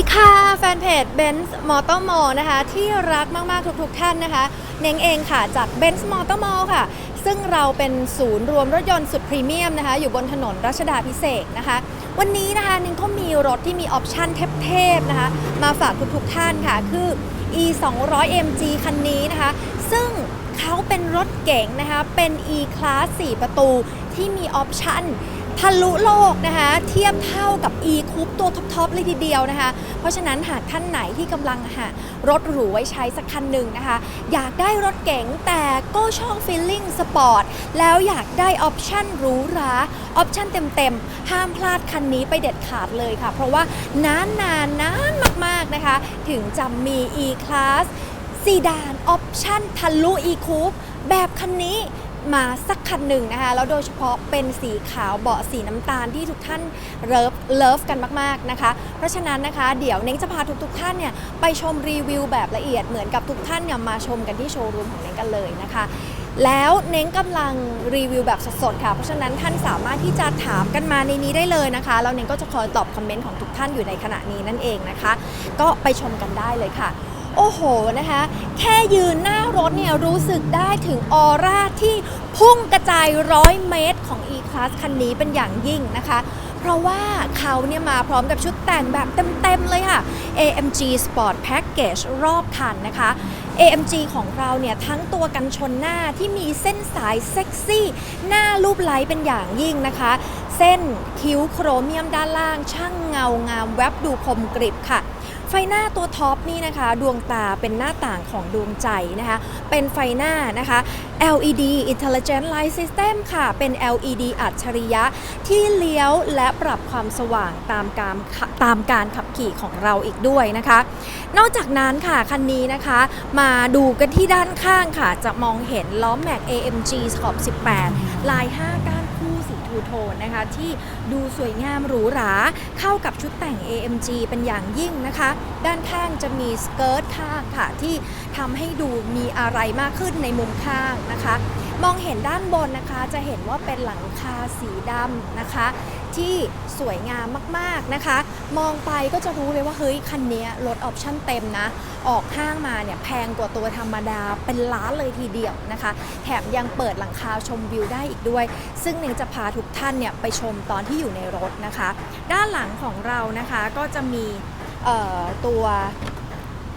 ดีค่ะแฟนเพจ Benz Motor Mall นะคะ ที่รักมาก ๆ ทุก ๆ ท่านนะคะ เน้งเองค่ะจาก Benz Motor Mall ค่ะ ซึ่งเราเป็นศูนย์รวมรถยนต์สุดพรีเมียมนะคะ อยู่บนถนนรัชดาพิเศษนะคะ วันนี้นะคะนิ้งก็มีรถที่มีออปชั่นเทพ ๆ นะคะ มาฝากทุก ๆ ท่านค่ะ คือ e 2 0 0 mg คันนี้นะคะ ซึ่งเขาเป็นรถเก๋งนะคะ เป็น e class 4 ประตูที่มีออปชั่น ทะลุโลกนะคะเทียบเท่ากับ e coupe ตัวท็อปๆเลยทีเดียวนะคะ เพราะฉะนั้นหากท่านไหนที่กำลังหารถหรูไว้ใช้สักคันหนึ่งนะคะ อยากได้รถเก๋งแต่ก็ช่อบฟีลลิ่งสปอร์ตแล้วอยากได้ออปชั่นหรูหราออปชั่นเต็มๆ ห้ามพลาดคันนี้ไปเด็ดขาดเลยค่ะ เพราะว่านานนานนานมากๆนะคะ ถึงจะมี e class ซีดานออปชั่นทะลุ e coupe แบบคันนี้ มาสักคันหนึ่งนะคะ แล้วโดยเฉพาะเป็นสีขาวเบาะสีน้ำตาลที่ทุกท่านเลิฟเลิฟกันมากๆนะคะ เพราะฉะนั้นนะคะ เดี๋ยวเน้งจะพาทุกๆท่านเนี่ยไปชมรีวิวแบบละเอียดเหมือนกับทุกท่านเนี่ยมาชมกันที่โชว์รูมของเน้งกันเลยนะคะแล้วเน้งกำลังรีวิวแบบสดๆค่ะ เพราะฉะนั้นท่านสามารถที่จะถามกันมาในนี้ได้เลยนะคะ แล้วเน้งก็จะคอยตอบคอมเมนต์ของทุกท่านอยู่ในขณะนี้นั่นเองนะคะ ก็ไปชมกันได้เลยค่ะ โอ้โหนะคะ แค่ยืนหน้ารถเนี่ยรู้สึกได้ถึงออร่าที่พุ่งกระจายร้อยเมตรของ E-Class คันนี้เป็นอย่างยิ่งนะคะ เพราะว่าเขาเนี่ยมาพร้อมกับชุดแต่งแบบเต็ม ๆ เลยค่ะ AMG Sport Package รอบคันนะคะ AMG ของเราเนี่ยทั้งตัวกันชนหน้าที่มีเส้นสายเซ็กซี่ หน้ารูปไล้เป็นอย่างยิ่งนะคะ เส้นคิ้วโครเมียมด้านล่างช่างเงางามแวบดูคมกริบค่ะ ไฟหน้าตัวท็อปนี่นะคะ ดวงตาเป็นหน้าต่างของดวงใจนะคะ เป็นไฟหน้านะคะ LED Intelligent Light System ค่ะ เป็น LED อัจฉริยะที่เลี้ยวและปรับความสว่างตามการตามการขับขี่ของเราอีกด้วยนะคะ นอกจากนั้นค่ะ คันนี้นะคะ มาดูกันที่ด้านข้างค่ะ จะมองเห็นล้อแม็ก AMG Scorp 18 ลาย5ก้านคู่สี ทูโทนนะคะ ที่ดูสวยงามหรูหรา เข้ากับชุดแต่ง AMG เป็นอย่างยิ่งนะคะ ด้านข้างจะมีสเกิร์ตข้างค่ะ ที่ทำให้ดูมีอะไรมากขึ้นในมุมข้างนะคะ มองเห็นด้านบนนะคะจะเห็นว่าเป็นหลังคาสีดำนะคะ ที่สวยงามมากๆนะคะ มองไปก็จะรู้เลยว่าเฮ้ยคันนี้รถออปชั่นเต็มนะ ออกห้างมาเนี่ยแพงกว่าตัวธรรมดาเป็นล้านเลยทีเดียวนะคะ แถมยังเปิดหลังคาชมวิวได้อีกด้วย ซึ่งเน่งจะพาทุกท่านเนี่ยไปชมตอนที่อยู่ในรถนะคะ ด้านหลังของเรานะคะก็จะมีตัว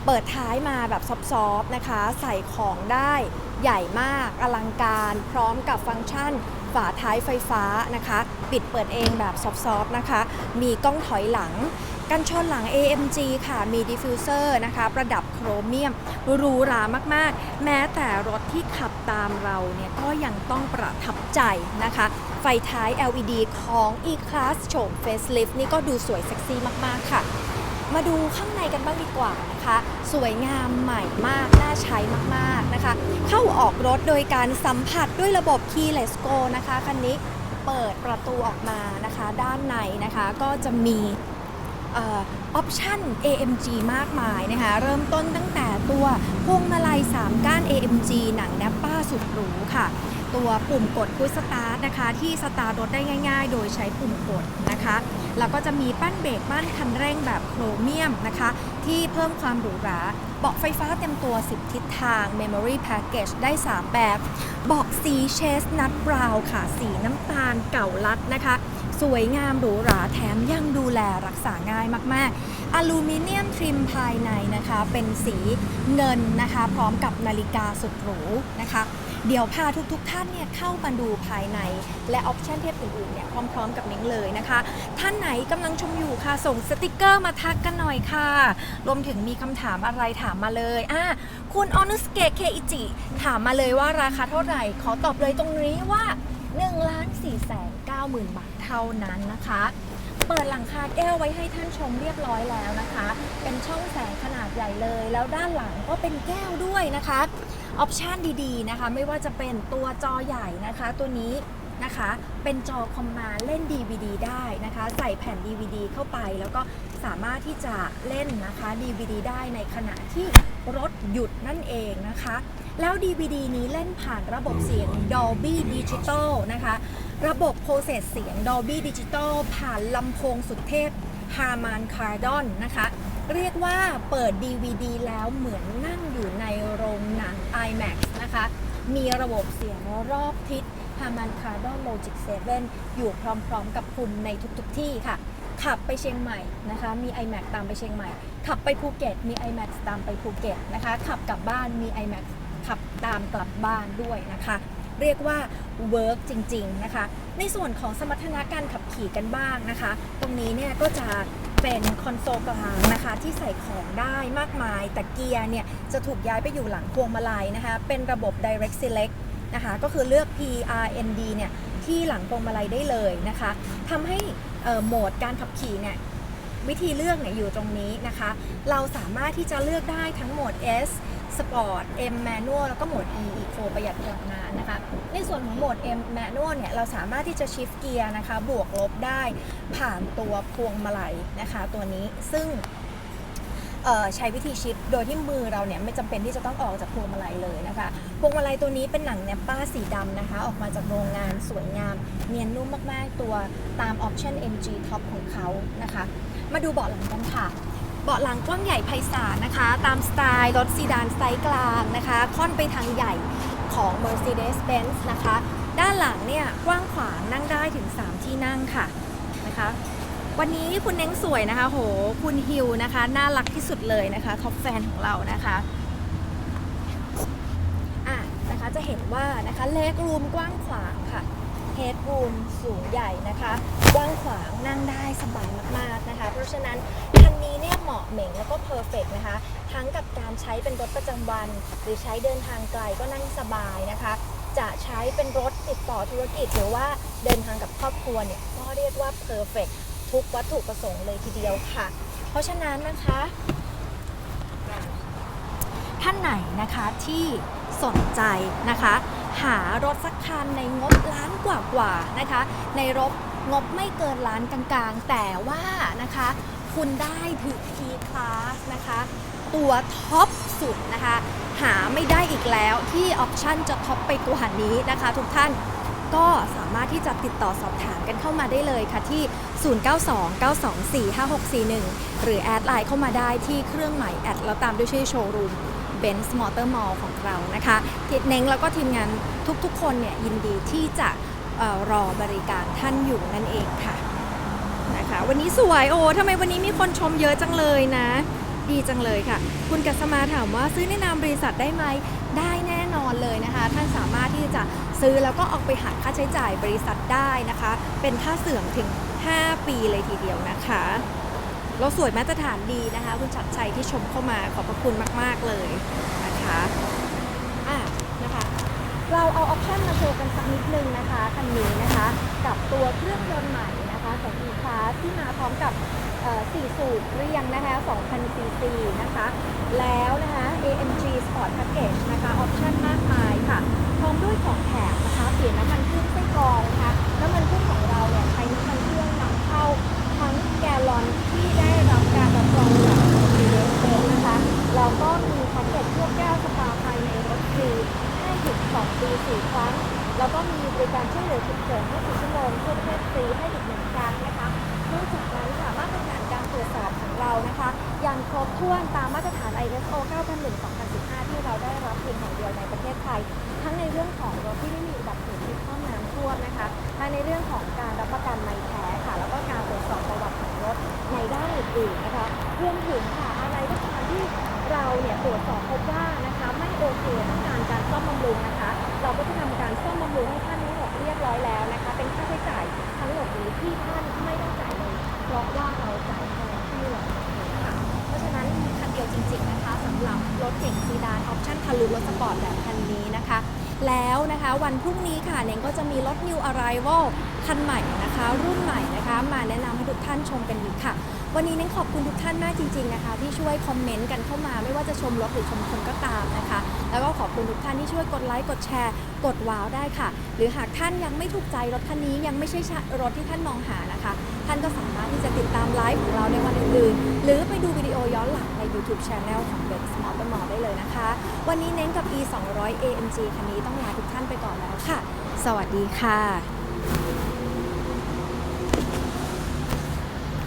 เปิดท้ายมาแบบซอฟๆนะคะ ใส่ของได้ใหญ่มากอลังการ พร้อมกับฟังก์ชัน ฝาท้ายไฟฟ้านะคะ ปิดเปิดเองแบบซอฟๆนะคะ มีกล้องถอยหลังกันชนหลัง AMG ค่ะ มีดิฟฟิวเซอร์นะคะ ประดับโครเมียมหรูหรามากๆ แม้แต่รถที่ขับตามเราเนี่ยก็ยังต้องประทับใจนะคะ ไฟท้าย LED ของ E-Class โฉม Facelift นี่ก็ดูสวยเซ็กซี่มาก ๆ ค่ะ มาดูข้างในกันบ้างดีกว่านะคะ สวยงามใหม่มาก น่าใช้มากๆนะคะ เข้าออกรถโดยการสัมผัสด้วยระบบ Keyless Go นะคะคันนี้เปิดประตูออกมานะคะ ด้านในนะคะก็จะมี ออปชั่น AMG มากมายนะคะ เริ่มต้นตั้งแต่ตัวพวงมาลัย 3 ก้าน AMG หนังแนปป้าสุดหรูค่ะ ตัวปุ่มกดพุชสตาร์ทนะคะ ที่สตาร์ทรถได้ง่ายๆ โดยใช้ปุ่มกดนะคะ แล้วก็จะมีปั้นเบรกปั้นคันเร่งแบบโครเมียมนะคะ ที่เพิ่มความหรูหราเบาะไฟฟ้าเต็มตัว 10 ทิศทาง Memory Package ได้ 3 แบบเบาะสีเชสนัทบราวน์ค่ะ สีน้ำตาลเก่าลัดนะคะ สวยงามหรูหราแถมยังดูแลรักษาง่ายมากๆอลูมิเนียมทริมภายในนะคะ เป็นสีเงินนะคะ พร้อมกับนาฬิกาสุดหรูนะคะ เดี๋ยวพาทุกๆท่านเนี่ยเข้ามาดูภายใน และออปชั่นเทปอื่นๆเนี่ยพร้อมๆกับนิ้งเลยนะคะ ท่านไหนกำลังชมอยู่ค่ะ ส่งสติกเกอร์มาทักกันหน่อยค่ะ รวมถึงมีคำถามอะไรถามมาเลยอะคุณออนุสเกะเคอิจิถามมาเลยว่าราคาเท่าไหร่ ขอตอบเลยตรงนี้ว่า1ล้าน4แสน9หมื่นบาทเท่านั้นนะคะ เปิดหลังคาแก้วไว้ให้ท่านชมเรียบร้อยแล้วนะคะ เป็นช่องแสงขนาดใหญ่เลย แล้วด้านหลังก็เป็นแก้วด้วยนะคะออปชันดีๆนะคะ ไม่ว่าจะเป็นตัวจอใหญ่นะคะ ตัวนี้นะคะเป็นจอคอมมาเล่น DVD ได้นะคะ ใส่แผ่น DVD เข้าไป แล้วก็สามารถที่จะเล่นนะคะ DVD ได้ในขณะที่รถหยุดนั่นเองนะคะ แล้ว DVD นี้เล่นผ่านระบบเสียง Dolby Digital นะคะ ระบบโปรเซสเสียง Dolby Digital ผ่านลำโพงสุดเทพฮา m านคาร์ดอนนะคะ เรียกว่าเปิด DVD แล้วเหมือนนั่งอยู่ในโรงหนัง IMAX นะคะ มีระบบเสียงรอบทิศ h a r m a n Kardon Logic 7 อยู่พร้อมๆกับคุณในทุกๆที่ค่ะ ขับไปเชียงใหม่นะคะ มี iMac ตามไปเชียงใหม่ ขับไปภูเก็ต มี iMac ตามไปภูเก็ตนะคะ ขับกลับบ้านมี iMac ขับตามกลับบ้านด้วยนะคะ เรียกว่าเวิร์กจริง ๆ นะคะ ในส่วนของสมรรถนะการขับขี่กันบ้างนะคะ ตรงนี้เนี่ยก็จะเป็นคอนโซลกลางนะคะที่ใส่ของได้มากมาย แต่เกียร์เนี่ยจะถูกย้ายไปอยู่หลังพวงมาลัยนะคะ เป็นระบบ direct select นะคะก็คือเลือก PRND เนี่ยที่หลังพวงมาลัยได้เลยนะคะทำให้โหมดการขับขี่เนี่ยวิธีเลือกเนี่ยอยู่ตรงนี้นะคะ เราสามารถที่จะเลือกได้ทั้งโหมด S Sport M Manual แล้วก็โหมด E Eco ประหยัดพลังงานนะคะ ในส่วนของโหมด M Manual เนี่ย เราสามารถที่จะ shift เกียร์นะคะ บวกลบได้ผ่านตัวพวงมาลัยนะคะ ตัวนี้ซึ่งใช้วิธีชิป โดยที่มือเราเนี่ยไม่จำเป็นที่จะต้องออกจากพวงมาลัยเลยนะคะ พวงมาลัยตัวนี้เป็นหนังแนปป้าสีดำนะคะ ออกมาจากโรงงานสวยงาม เนียนนุ่มมากๆ ตัวตามออปชั่น MG Top ของเขานะคะ มาดูเบาะหลังกันค่ะ เบาะหลังกว้างใหญ่ไพศาลนะคะ ตามสไตล์รถซีดานไซส์กลางนะคะ ค่อนไปทางใหญ่ของ Mercedes-Benz นะคะ ด้านหลังเนี่ยกว้างขวางนั่งได้ถึง 3 ที่นั่งค่ะนะคะ วันนี้คุณเน้งสวยนะคะ โห คุณฮิวนะคะ น่ารักที่สุดเลยนะคะท็อปแฟนของเรานะคะอะนะคะจะเห็นว่านะคะเลกรูมกว้างขวางค่ะเฮดรูมสูงใหญ่นะคะ กว้างขวางนั่งได้สบายมากๆนะคะ เพราะฉะนั้นคันนี้เนี่ย มาะเหม่งแล้วก็เพอร์เฟกนะคะ ทั้งกับการใช้เป็นรถประจำวัน หรือใช้เดินทางไกลก็นั่งสบายนะคะ จะใช้เป็นรถติดต่อธุรกิจ หรือว่าเดินทางกับครอบครัวเนี่ยก็เรียกว่าเพอร์เฟกทุกวัตถุประสงค์เลยทีเดียวค่ะ เพราะฉะนั้นนะคะ ท่านไหนนะคะที่สนใจนะคะ หารถสักคันในงบล้านกว่าๆนะคะ ในรถงบไม่เกินล้านกลางๆ แต่ว่านะคะ คุณได้ถึง T Class นะคะ ตัวท็อปสุดนะคะ หาไม่ได้อีกแล้วที่ออปชั่นจะท็อปไปกว่านี้นะคะ ทุกท่านก็สามารถที่จะติดต่อสอบถามกันเข้ามาได้เลยค่ะที่ 0929245641 หรือแอดไลน์เข้ามาได้ที่เครื่องหมายแอดแล้วตามด้วยชื่อโชว์รูม b e n z Motor Mall ของเรานะคะทีเน้งแล้วก็ทีมงานทุกๆคนเนี่ยยินดีที่จะออรอบริการท่านอยู่นั่นเองค่ะ คะวันนี้สวยโอ้ทำไมวันนี้มีคนชมเยอะจังเลยนะ ดีจังเลยค่ะ คุณกัสมาถามว่าซื้อในนามบริษัทได้ไหมได้แน่นอนเลยนะคะ ท่านสามารถที่จะซื้อแล้วก็ออกไปหักค่าใช้จ่ายบริษัทได้นะคะ เป็นค่าเสื่อมถึง 5 ปีเลยทีเดียวนะคะเราสวยมาตรฐานดีนะคะ คุณชัดชัยที่ชมเข้ามาขอบพระคุณมาก ๆ เลยนะคะอะนะคะ เราเอาออปชั่นมาโชว์กันสักนิดนึงนะคะคันนี้นะคะ กับตัวเครื่องยนต์ใหม่ นะคะของ E-Class ที่มาพร้อมกับเอ่อ4สูบเรียงนะคะ2,000 cc นะคะ แล้วนะคะ AMG Sport Package นะคะ ออปชั่นมากมายค่ะ พร้อมด้วยของแถมนะคะ เปลี่ยนน้ำมันเครื่องไส้กรองนะคะน้ำมันเครื่องของเราเนี่ยใช้น้ำมันเครื่องนำเข้าทั้งแกลลอนที่ได้รับการรับรองจาก EBS นะคะ แล้วก็มีแพ็กเกจพวกแก้วสปาภายในรถฟรีให้ถึง2ปี4ครั้ง แล้วก็มีบริการช่วยเหลือฉุกเฉิน24ชั่วโมงทั่วประเทศฟรีให้อีกหนึ่งครั้งนะคะนอกจากนั้นค่ะมาตรฐานการตรวจสอบของเรานะคะ ยังครบถ้วนตามมาตรฐาน ISO 9001-2015 ที่เราได้รับเพียงแห่งเดียวในประเทศไทย ทั้งในเรื่องของรถที่ไม่มีอุบัติเหตุที่ข้อน้ำท่วมนะคะทั้งในเรื่องของการรับประกันไม่แท้ค่ะ แล้วก็การตรวจสอบประวัติของรถในด้านอื่นๆนะคะรวมถึงค่ะอะไรก็ตามที่เราเนี่ยตรวจสอบพบว่านะคะไม่โอเคต้องการการซ่อมบำรุงนะคะ เราก็จะทำการซ่อมบำรุงให้ท่านทั้งหมดเรียบร้อยแล้วนะคะ เป็นค่าใช้จ่ายทั้งหมดนี้ที่ท่านไม่ต้องจ่ายเลยเพราะว่าเราจ่ายแทนที่เราเองค่ะเพราะฉะนั้นมีคันเดียวจริง ๆนะคะสำหรับรถเก่งซีดานออปชั่นทะลุรถสปอร์ตแบบคันนี้นะคะ แล้วนะคะวันพรุ่งนี้ค่ะเน่งก็จะมีรถ New Arrival คันใหม่นะคะ รุ่นใหม่นะคะ มาแนะนำให้ทุกท่านชมกันอีกค่ะ วันนี้เน้นขอบคุณทุกท่านมากจริงๆนะคะที่ช่วยคอมเมนต์กันเข้ามา ไม่ว่าจะชมรถหรือชมคนก็ตามนะคะ แล้วก็ขอบคุณทุกท่านที่ช่วยกดไลค์กดแชร์ กดว้าวได้ค่ะ หรือหากท่านยังไม่ถูกใจรถคันนี้ยังไม่ใช่รถที่ท่านมองหานะคะ ท่านก็สามารถที่จะติดตามไลฟ์ของเราในวันอื่นๆ หรือไปดูวิดีโอย้อนหลังใน YouTube Channel ของ b e n z Motor Mall ได้เลยนะคะ วันนี้เน้นกับ E 2 0 0 AMG คันนี้ต้องลาทุกท่านไปก่อนแล้วค่ะ สวัสดีค่ะ